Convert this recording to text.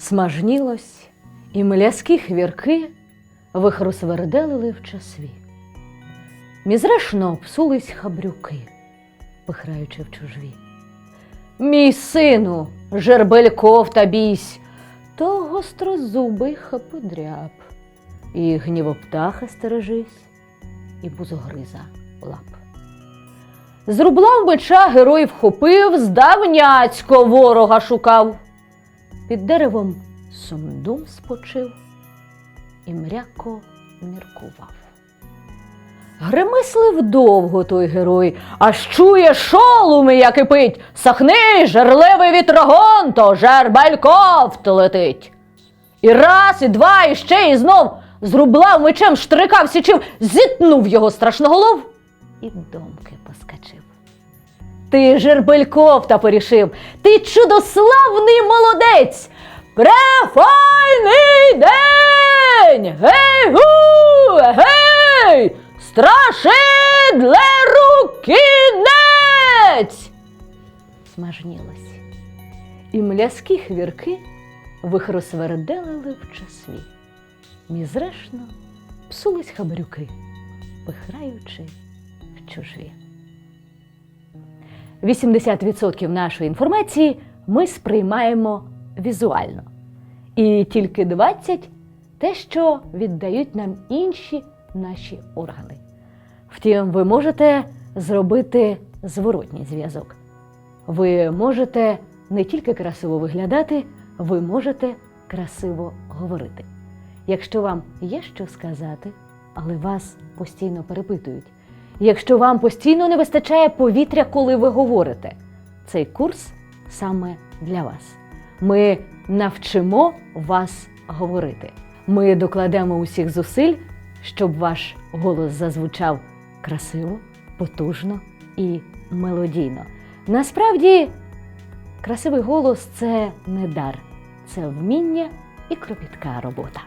Смажнілось, і мляскі хвірки вихросверделили в часві. Мізрешно обсулись хабрюки, пихраючи в чужві. Мій сину, жербельков та бійсь, то гострозубий хаподряб, і гнівоптаха стережись, і бузогриза лап. З рубла в меча герой вхопив, здавняцько ворога шукав. Під деревом сумдум спочив і мряко міркував. Гремислив довго той герой, аж чує шолуми, як кипить. Сахни, жерливий вітрогон, то жербельков летить. І раз, і два, і ще, і знов зрублав мечем, штрикав, січив, зітнув його страшноголов і домки поскачив. Ти жербельков та порішив, ти чудославний молодець. Префайний день! Гей гу! Гей! Страшидлеру кінець! Смажнілось. І мляскі хвірки вихросверделили в часві. Мізрешно псулись хабарюки, пихраючи в чужві. 80% нашої інформації ми сприймаємо візуально. І тільки 20% те, що віддають нам інші наші органи. Втім, ви можете зробити зворотній зв'язок. Ви можете не тільки красиво виглядати, ви можете красиво говорити. Якщо вам є що сказати, але вас постійно перепитують. Якщо вам постійно не вистачає повітря, коли ви говорите, цей курс саме для вас. Ми навчимо вас говорити. Ми докладемо усіх зусиль, щоб ваш голос зазвучав красиво, потужно і мелодійно. Насправді, красивий голос це не дар, це вміння і кропітка робота.